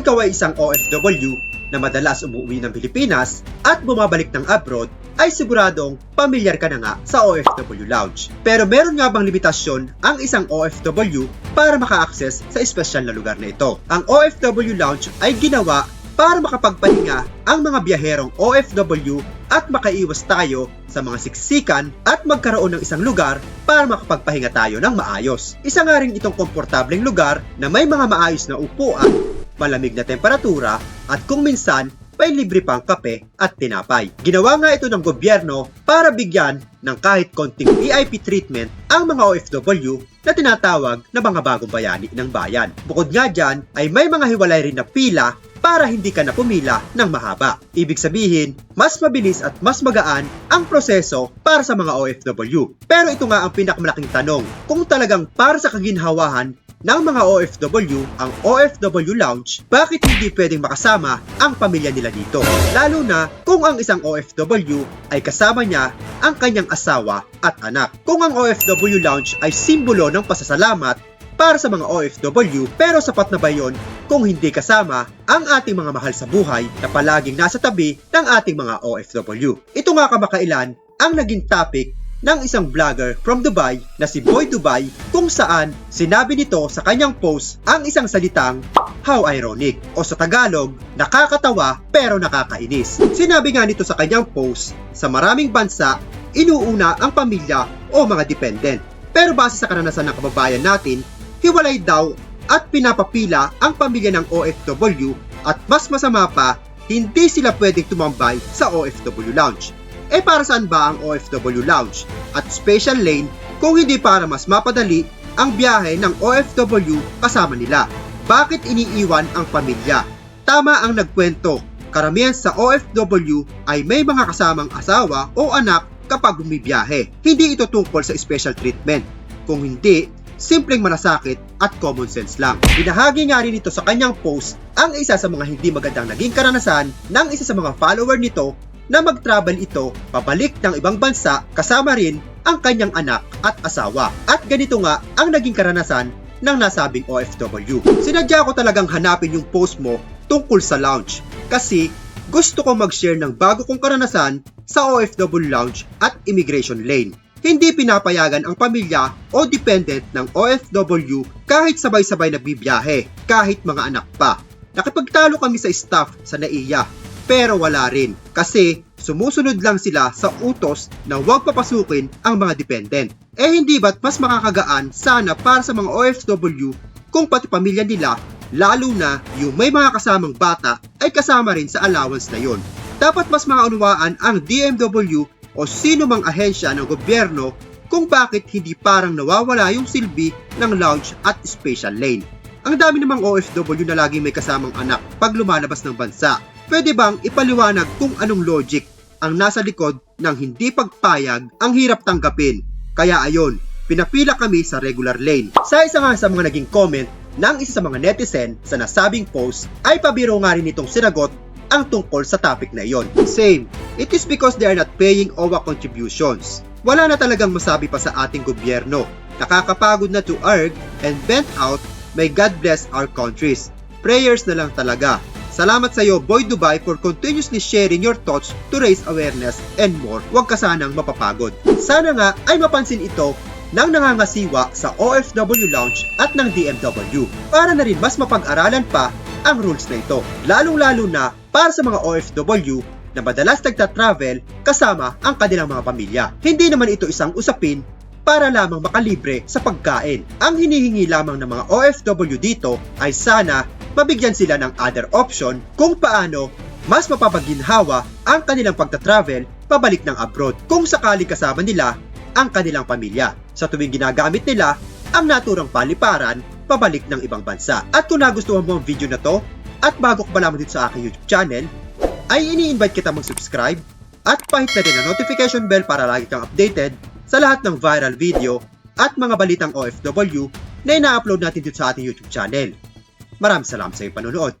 ikaw ay isang OFW na madalas umuwi ng Pilipinas at bumabalik ng abroad, ay siguradong pamilyar ka na nga sa OFW Lounge. Pero meron nga bang limitasyon ang isang OFW para maka-access sa espesyal na lugar na ito? Ang OFW Lounge ay ginawa para makapagpahinga ang mga biyaherong OFW at makaiwas tayo sa mga siksikan at magkaroon ng isang lugar para makapagpahinga tayo ng maayos. Isa nga rin itong komportableng lugar na may mga maayos na upuan, malamig na temperatura at kung minsan may libre pang kape at tinapay. Ginawa nga ito ng gobyerno para bigyan ng kahit konting VIP treatment ang mga OFW na tinatawag na mga bagong bayani ng bayan. Bukod nga dyan ay may mga hiwalay rin na pila para hindi ka na pumila ng mahaba. Ibig sabihin, mas mabilis at mas magaan ang proseso para sa mga OFW. Pero ito nga ang pinakamalaking tanong, kung talagang para sa kaginhawahan ng mga OFW ang OFW Lounge, bakit hindi pwedeng makasama ang pamilya nila dito? Lalo na kung ang isang OFW ay kasama niya ang kanyang asawa at anak. Kung ang OFW Lounge ay simbolo ng pasasalamat para sa mga OFW, pero sapat na ba yon kung hindi kasama ang ating mga mahal sa buhay na palaging nasa tabi ng ating mga OFW? Ito nga kamakailan ang naging topic ng isang vlogger from Dubai na si Boy Dubai kung saan sinabi nito sa kanyang post ang isang salitang how ironic o sa Tagalog nakakatawa pero nakakainis. Sinabi nga nito sa kanyang post sa maraming bansa inuuna ang pamilya o mga dependent. Pero base sa karanasan ng kababayan natin, hiwalay daw at pinapapila ang pamilya ng OFW at mas masama pa, hindi sila pwedeng tumambay sa OFW Lounge. Eh para saan ba ang OFW Lounge at Special Lane kung hindi para mas mapadali ang biyahe ng OFW kasama nila? Bakit iniiwan ang pamilya? Tama ang nagkwento, karamihan sa OFW ay may mga kasamang asawa o anak kapag bumibiyahe. Hindi ito tungkol sa special treatment. Kung hindi, simpleng manasakit at common sense lang. Binahagi nga rin ito sa kanyang post ang isa sa mga hindi magandang naging karanasan ng isa sa mga follower nito na mag-travel ito pabalik ng ibang bansa kasama rin ang kanyang anak at asawa. At ganito nga ang naging karanasan ng nasabing OFW. Sinadya ko talagang hanapin yung post mo tungkol sa lounge kasi gusto ko mag-share ng bago kong karanasan sa OFW lounge at immigration lane. Hindi pinapayagan ang pamilya o dependent ng OFW kahit sabay-sabay nagbibiyahe, kahit mga anak pa. Nakipagtalo kami sa staff sa NAIA pero wala rin kasi sumusunod lang sila sa utos na huwag papasukin ang mga dependent. Eh hindi ba't mas makakagaan sana para sa mga OFW kung pati pamilya nila lalo na yung may mga kasamang bata ay kasama rin sa allowance na yon. Dapat mas makaunawaan ang DMW o sino mang ahensya ng gobyerno kung bakit hindi parang nawawala yung silbi ng lounge at special lane. Ang dami namang OFW na laging may kasamang anak pag lumalabas ng bansa. Pwede bang ipaliwanag kung anong logic ang nasa likod ng hindi pagpayag ang hirap tanggapin? Kaya ayon, pinapila kami sa regular lane. Sa isa nga sa mga naging comment ng isa sa mga netizen sa nasabing post ay pabiro nga rin itong sinagot ang tungkol sa topic na iyon. Same, it is because they are not paying OWA contributions. Wala na talagang masabi pa sa ating gobyerno. Nakakapagod na to arg and bent out, may God bless our countries. Prayers na lang talaga. Salamat sa iyo, Boy Dubai, for continuously sharing your thoughts to raise awareness and more. Huwag ka sanang mapapagod. Sana nga ay mapansin ito ng nangangasiwa sa OFW Lounge at ng DMW para na rin mas mapag-aralan pa ang rules na ito. Lalong-lalo na para sa mga OFW na madalas nagta-travel kasama ang kanilang mga pamilya. Hindi naman ito isang usapin para lamang makalibre sa pagkain. Ang hinihingi lamang ng mga OFW dito ay sana mabigyan sila ng other option kung paano mas mapapaginhawa ang kanilang pagta-travel pabalik ng abroad kung sakali kasama nila ang kanilang pamilya sa tuwing ginagamit nila ang naturang paliparan pabalik ng ibang bansa. At kung nagustuhan mo ang video na to at bago ka pa lamang dito sa aking YouTube channel, ay ini-invite kita mag-subscribe at pahit na rin ang notification bell para lagi kang updated sa lahat ng viral video at mga balitang OFW na ina-upload natin dito sa ating YouTube channel. Maraming salamat sa iyong panonood.